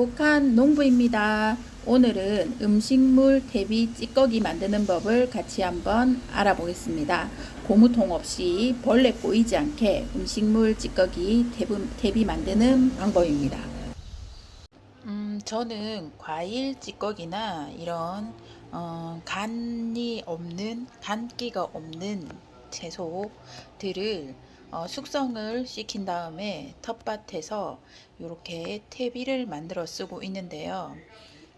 행복한 농부입니다. 오늘은 음식물 대비 찌꺼기 만드는 법을 같이 한번 알아보겠습니다. 고무통 없이 벌레 꼬이지 않게 음식물 찌꺼기 대비, 대비 만드는 방법입니다. 음, 저는 과일 찌꺼기나 이런 어, 간이 없는 간기가 없는 채소들을 어, 숙성을 시킨 다음에 텃밭에서 이렇게 퇴비를 만들어 쓰고 있는데요.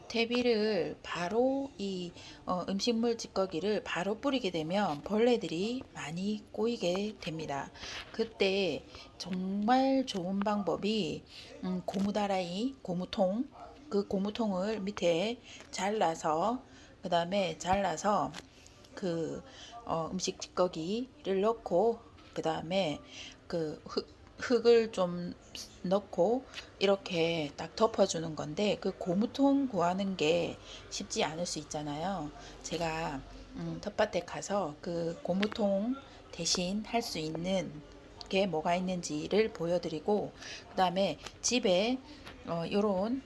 퇴비를 바로 이 어, 음식물 찌꺼기를 바로 뿌리게 되면 벌레들이 많이 꼬이게 됩니다. 그때 정말 좋은 방법이 음, 고무다라이, 고무통 그 고무통을 밑에 잘라서 그 다음에 잘라서 그 어, 음식 찌꺼기를 넣고 그 다음에 그 흙, 흙을 좀 넣고 이렇게 딱 덮어주는 건데 그 고무통 구하는 게 쉽지 않을 수 있잖아요. 제가 음, 텃밭에 가서 그 고무통 대신 할 수 있는 게 뭐가 있는지를 보여드리고 그 다음에 집에 어, 요런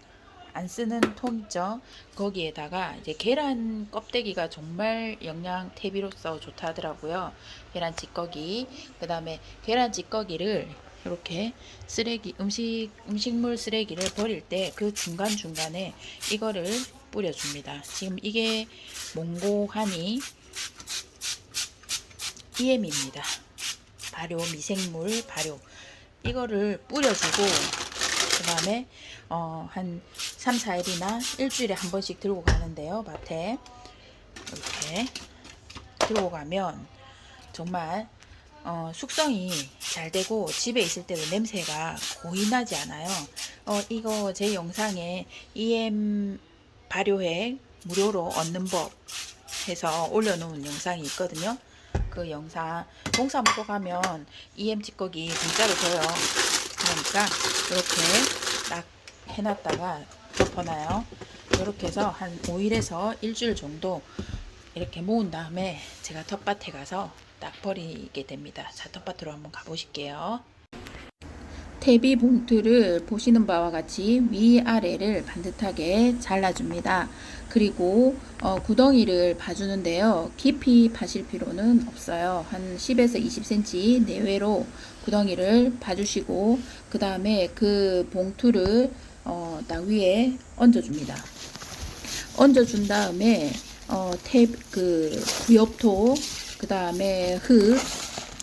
안 쓰는 통 있죠. 거기에다가 이제 계란 껍데기가 정말 영양 퇴비로서 좋다 하더라고요. 계란 찌꺼기. 그 다음에 계란 찌꺼기를 이렇게 쓰레기 음식 음식물 쓰레기를 버릴 때 그 중간 중간에 이거를 뿌려줍니다. 지금 이게 몽고하니 EM입니다. 발효 미생물 발효 이거를 뿌려주고 그 다음에 어, 한 3, 4일이나 일주일에 한 번씩 들고 가는데요. 밭에 이렇게 들고 가면 정말 어, 숙성이 잘 되고 집에 있을 때도 냄새가 거의 나지 않아요. 어, 이거 제 영상에 EM 발효액 무료로 얻는 법 해서 올려놓은 영상이 있거든요. 그 영상 동사무소 가면 EM 찌꺼기 공짜로 줘요. 그러니까 이렇게 딱 해놨다가 덮어놔요. 이렇게 해서 한 5일에서 일주일 정도 이렇게 모은 다음에 제가 텃밭에 가서 딱 버리게 됩니다. 자, 텃밭으로 한번 가보실게요. 퇴비 봉투를 보시는 바와 같이 위아래를 반듯하게 잘라줍니다. 그리고 어, 구덩이를 봐주는데요. 깊이 파실 필요는 없어요. 한 10에서 20cm 내외로 구덩이를 봐주시고 그 다음에 그 봉투를 어, 딱 위에 얹어줍니다. 얹어준 다음에 어, 탭, 그 부엽토 그 다음에 흙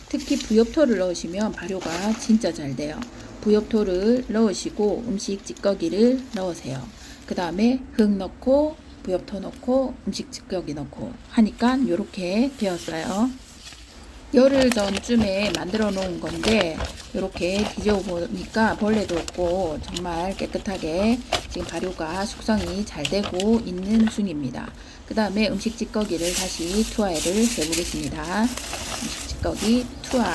특히 부엽토를 넣으시면 발효가 진짜 잘 돼요. 부엽토를 넣으시고 음식 찌꺼기를 넣으세요. 그 다음에 흙 넣고 부엽토 넣고 음식 찌꺼기 넣고 하니까 이렇게 되었어요. 열흘 전쯤에 만들어 놓은 건데 이렇게 뒤져 보니까 벌레도 없고 정말 깨끗하게 지금 발효가 숙성이 잘 되고 있는 중입니다. 그 다음에 음식 찌꺼기를 다시 투하를 해보겠습니다. 음식 찌꺼기 투하.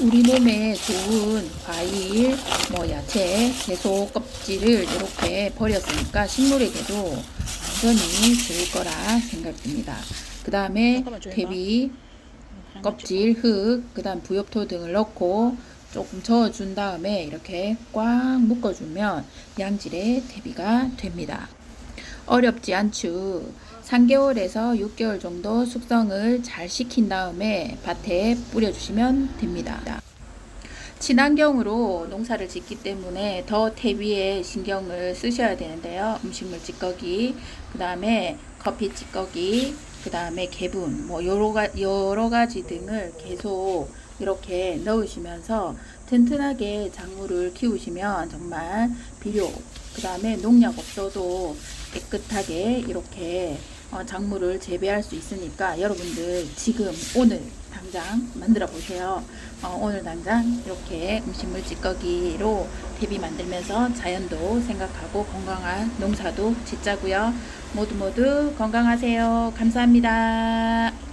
우리 몸에 좋은 과일, 뭐 야채, 채소 껍질을 이렇게 버렸으니까 식물에게도 완전히 좋을 거라 생각됩니다. 그 다음에 대비 껍질, 흙, 그 다음 부엽토 등을 넣고 조금 저어준 다음에 이렇게 꽉 묶어주면 양질의 대비가 됩니다. 어렵지 않죠. 3개월에서 6개월 정도 숙성을 잘 시킨 다음에 밭에 뿌려주시면 됩니다. 친환경으로 농사를 짓기 때문에 더 대비에 신경을 쓰셔야 되는데요. 음식물 찌꺼기, 그 다음에 커피 찌꺼기, 그 다음에 개분, 뭐 여러, 가, 여러 가지 등을 계속 이렇게 넣으시면서 튼튼하게 작물을 키우시면 정말 비료, 그 다음에 농약 없어도 깨끗하게 이렇게 어, 작물을 재배할 수 있으니까 여러분들 지금 오늘 당장 만들어 보세요. 어, 오늘 당장 이렇게 음식물 찌꺼기로 대비 만들면서 자연도 생각하고 건강한 농사도 짓자고요. 모두 모두 건강하세요. 감사합니다.